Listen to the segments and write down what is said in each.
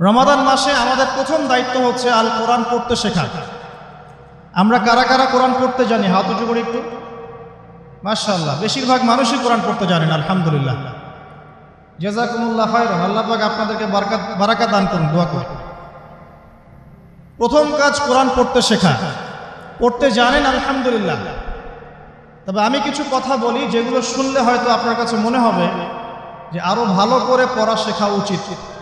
রমাদান মাসে আমাদের প্রথম দায়িত্ব হচ্ছে আল কোরআন পড়তে শেখা। আমরা কারা কারা কোরআন পড়তে জানি? হাত উঁচু করে একটু। মাশাআল্লাহ, বেশিরভাগ মানুষই কোরআন পড়তে জানেন, আলহামদুলিল্লাহ। জাজাকুমুল্লাহ আল্লাহ পাক আপনাদেরকে বারাকাত বারাকা দান করুন, দোয়া করুন। প্রথম কাজ কোরআন পড়তে শেখা। পড়তে জানেন, আলহামদুলিল্লাহ। তবে আমি কিছু কথা বলি যেগুলো শুনলে হয়তো আপনার কাছে মনে হবে যে আরও ভালো করে পড়া শেখা উচিত।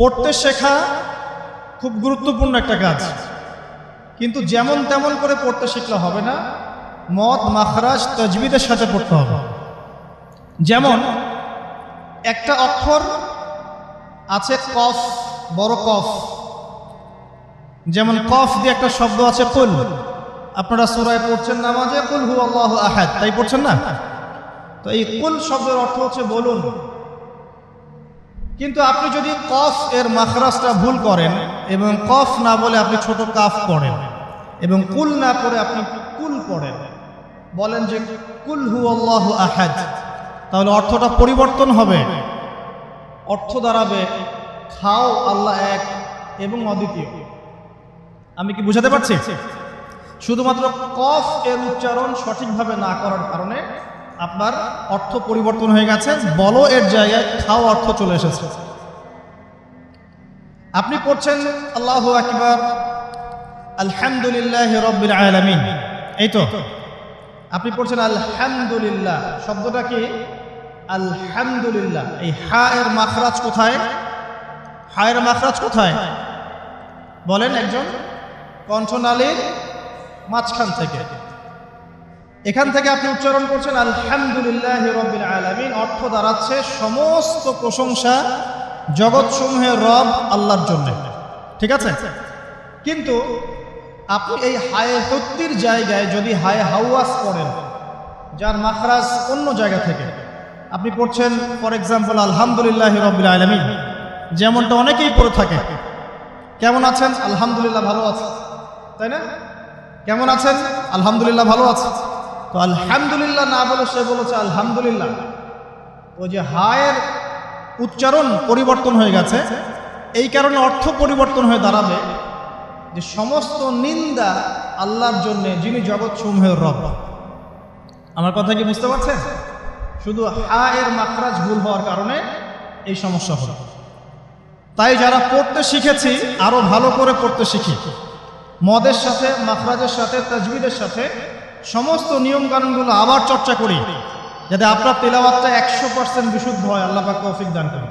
পড়তে শেখা খুব গুরুত্বপূর্ণ একটা কাজ। কিন্তু যেমন তেমন করে পড়তে শিখলে হবে না, মদ, মাখরাজ, তজবিদের সাথে পড়তে হবে। যেমন একটা অক্ষর আছে কফ, বড় কফ। যেমন কফ দিয়ে একটা শব্দ আছে কুল। আপনারা সুরায় পড়ছেন নামাজে, কুল হু আল্লাহ আহাদ। তাই পড়ছেন না? তো এই কুল শব্দের অর্থ হচ্ছে বলুন। কিন্তু আপনি যদি কফ এর মাখরাজটা ভুল করেন এবং কফ না বলে আপনি ছোট কাফ পড়েন এবং কুল না করে আপনি কুল পড়েন, বলেন যে কুল হু আল্লাহ আহাদ, তাহলে অর্থটা পরিবর্তন হবে। অর্থ দাঁড়াবে খাও আল্লাহ এক এবং অদ্বিতীয়। আমি কি বুঝাতে পারছি? শুধুমাত্র কফ এর উচ্চারণ সঠিকভাবে না করার কারণে আপনার অর্থ পরিবর্তন হয়ে গেছে, বলো এর জায়গায় খাও অর্থ চলে এসেছে। আপনি পড়ছেন আল্লাহ আকবার, আলহামদুলিল্লাহ রব্বিল আলামিন। এই তো। আপনি পড়ছেন আলহামদুলিল্লাহ, শব্দটা কি? আলহামদুলিল্লাহ। এই হা এর মাখরাজ কোথায়? হা এর মাখরাজ কোথায়? বলেন একজন কণ্ঠনালীর মাঝখান থেকে। এখান থেকে আপনি উচ্চারণ করছেন, আলহামদুলিল্লাহ রব্বিল আলামিন অর্থ দাঁড়াচ্ছে সমস্ত প্রশংসা জগৎসমূহের রব আল্লাহর জন্য। ঠিক আছে? কিন্তু আপনি এই হায়ে হত্তির জায়গায় যদি হায়ে হাওয়াস করেন যার মাখরাজ অন্য জায়গা থেকে, আপনি পড়ছেন, ফর এক্সাম্পল, আলহামদুলিল্লাহ রব্বিল আলামিন যেমনটা অনেকেই পড়ে থাকে। কেমন আছেন? আলহামদুলিল্লাহ ভালো আছে। তাই না? কেমন আছেন? আলহামদুলিল্লাহ ভালো আছে। তো আলহামদুলিল্লাহ না বলে সে বলেছে আলহামদুলিল্লাহ। ওই যে হায়ের উচ্চারণ পরিবর্তন হয়ে গেছে, এই কারণে অর্থ পরিবর্তন হয়ে দাঁড়াবে যে সমস্ত নিন্দা আল্লাহর জন্য যিনি জগৎ সমূহের রব। আমার কথা কি বুঝতে পারছেন? শুধু হা এর মাখরাজ ভুল হওয়ার কারণে এই সমস্যা হলো। তাই যারা পড়তে শিখেছি, আরও ভালো করে পড়তে শিখি। মদের সাথে, মাখরাজের সাথে, তাজবিদের সাথে সমস্ত নিয়ম কানুনগুলো আবার চর্চা করি, যাতে আপনার তেলাওয়াতটা একশো পার্সেন্ট বিশুদ্ধ হয়, আল্লাহ পাক তৌফিক দান করে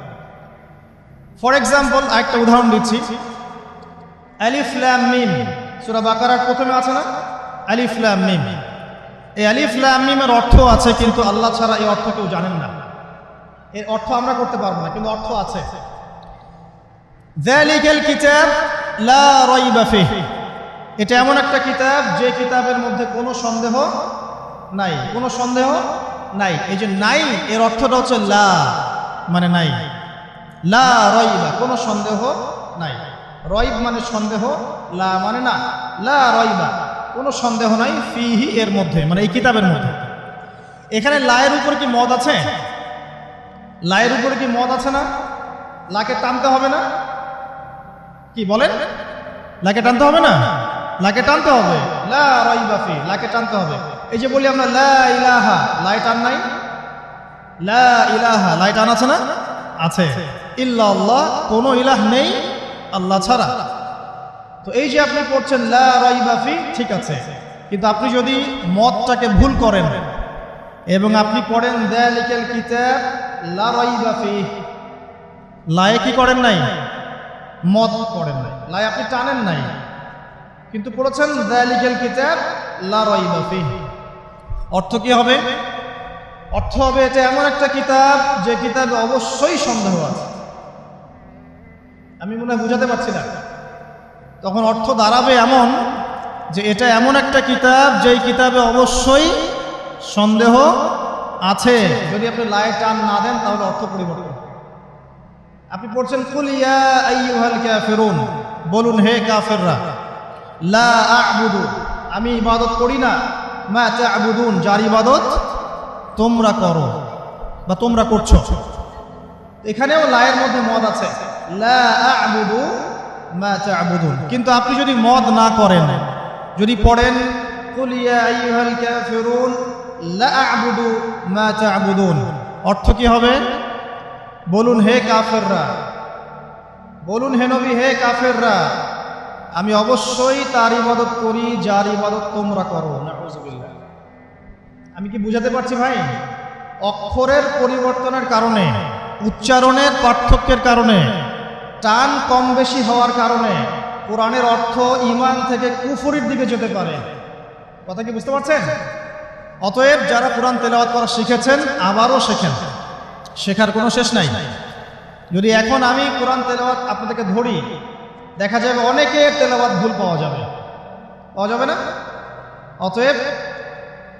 ফর এক্সাম্পল একটা উদাহরণ দিচ্ছি। আলিফ ল্যাম মিম। সূরা বাকারার প্রথমে আছে না? আলিফ ল্যাম মিম। এই আলিফ ল্যাম মিমের অর্থ আছে, কিন্তু আল্লাহ ছাড়া এই অর্থ কেউ জানেন না। এর অর্থ আমরা করতে পারব না, কিন্তু অর্থ আছে। যালিকাল কিতাব লা রাইবা ফিহি এটা এমন একটা কিতাব যে কিতাবের মধ্যে কোনো সন্দেহ নাই, কোনো সন্দেহ নাই। এই যে নাই, এর অর্থটা হচ্ছে লা মানে নাই। লা রইবা কোনো সন্দেহ নাই। রইব মানে সন্দেহ, লা মানে না। লা রইবা কোনো সন্দেহ নাই ফিহি এর মধ্যে মানে এই কিতাবের মধ্যে। এখানে লায়ের উপর কি মদ আছে? লায়ের উপরে কি মদ আছে না? লাকে টানতে হবে না? কি বলেন? লাকে টানতে হবে না? লাকে টানতে হবে। লা লাকে টানতে হবে। এই যে বলি আমরা, লা লাই টান নাই? লা লাই টান আছে না? আছে। ইল্লা আল্লাহ কোনো ইলাহ নেই আল্লাহ ছাড়া। তো এই যে আপনি পড়ছেন, লা ঠিক আছে। কিন্তু আপনি যদি মতটাকে ভুল করেন, এবং আপনি পড়েন, দালিকাল কিতাব, লা রাইবাফি লায়ে কি করেন নাই? মদ পড়েন নাই। লাই আপনি টানেন নাই। কিন্তু পড়েছেন দালিকাল কিতাব, লা রাইবা ফিহি। অর্থ কি হবে? অর্থ হবে এটা এমন একটা কিতাব, যে কিতাবে অবশ্যই সন্দেহ আছে। আমি মনে হয় বুঝাতে পারছি না। তখন অর্থ দাঁড়াবে এমন যে এটা এমন একটা কিতাব, যেই কিতাবে অবশ্যই সন্দেহ আছে। যদি আপনি লাইট টান না দেন, তাহলে অর্থ পরিবর্তন। আপনি পড়ছেন কুলিয়া আইয়ুহাল বলুন, হে কাফেররা। লা আ'বুদু, আমি ইবাদত করি না। মা তা'বুদুন, যার ইবাদত তোমরা করো বা তোমরা করছ। এখানেও লায়ের মধ্যে মদ আছে। লা আ'বুদু কিন্তু আপনি যদি মদ না করেন, যদি পড়েন অর্থ কি হবে? বলুন, হে কাফেররা, বলুন, হে নবী, হে কাফেররা। আমি অবশ্যই তার ইবাদত করি যার ইবাদত তোমরা করো। আমি কি বুঝাতে পারছি ভাই? অক্ষরের পরিবর্তনের কারণে উচ্চারণের পার্থক্যের কারণে টান কম বেশি হওয়ার কারণে কোরআনের অর্থ ইমান থেকে কুফরির দিকে যেতে পারে। কথা কি বুঝতে পারছেন? অতএব যারা কোরআন তেলাওয়াত করা শিখেছেন আবারও শেখেন। শেখার কোনো শেষ নাই। যদি এখন আমি কোরআন তেলাওয়াত আপনাদেরকে ধরি দেখা যাবে অনেকের তেলাওয়াত ভুল পাওয়া যাবে। পাওয়া যাবে না? অতএব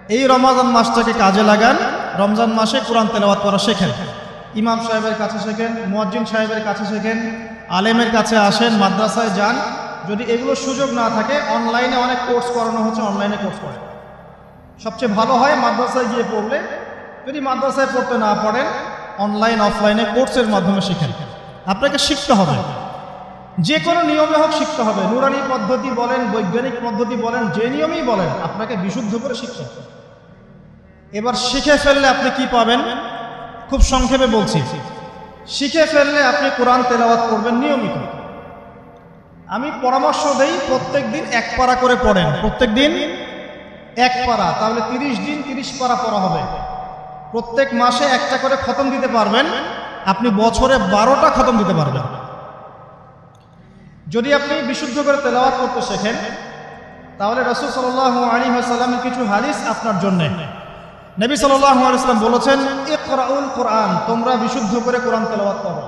এই রমাজান মাসটাকে কাজে লাগান। রমজান মাসে কোরআন তেলাওয়াত করা শেখেন। ইমাম সাহেবের কাছে শেখেন, মুয়াজ্জিন সাহেবের কাছে শেখেন, আলেমের কাছে আসেন, মাদ্রাসায় যান। যদি এগুলো সুযোগ না থাকে, অনলাইনে অনেক কোর্স করানো হচ্ছে, অনলাইনে কোর্স করে সবচেয়ে ভালো হয় মাদ্রাসায় গিয়ে পড়লে। যদি মাদ্রাসায় পড়তে না পারেন, অনলাইন, অফলাইনে কোর্সের মাধ্যমে শিখেন। আপনাকে শিখতে হবে। যে কোনো নিয়মে হোক শিখতে হবে। নুরানি পদ্ধতি বলেন, বৈজ্ঞানিক পদ্ধতি বলেন, যে নিয়মেই বলেন, আপনাকে বিশুদ্ধ করে শিখতে হবে। এবার শিখে ফেললে আপনি কি পাবেন? খুব সংক্ষেপে বলছি। শিখে ফেললে আপনি কোরআন তেলাওয়াত করবেন নিয়মিত। আমি পরামর্শ দেই প্রত্যেক দিন এক পারা করে পড়েন। প্রত্যেক দিন এক পারা, তাহলে তিরিশ দিন তিরিশ পারা পড়া হবে। প্রত্যেক মাসে একটা করে খতম দিতে পারবেন। আপনি বছরে বারোটা খতম দিতে পারবেন। যদি আপনি বিশুদ্ধ করে তেলাওয়াত করতে শেখেন, তাহলে রসুল সাল আলী সাল্লামের কিছু হাদিস আপনার জন্যে। নবী সাল্লাম বলেছেন, ইকরাউল কোরআন, তোমরা বিশুদ্ধ করে কোরআন তেলাওয়াত করো।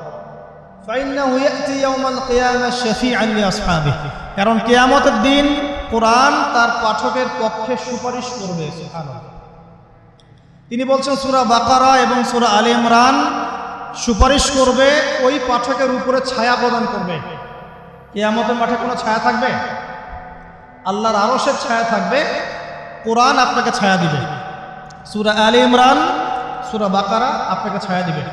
কারণ কেয়ামতের দিন কোরআন তার পাঠকের পক্ষে সুপারিশ করবে তিনি বলছেন, সুরা বাকারা এবং সুরা আলী ইমরান সুপারিশ করবে, ওই পাঠকের উপরে ছায়া প্রদান করবে। কিয়ামতের মাঠে কোনো ছায়া থাকবে? আল্লাহর আরসের ছায়া থাকবে, কোরআন আপনাকে ছায়া দিবে। সুরা আলী ইমরান, সুরা বাকারা আপনাকে ছায়া দিবে।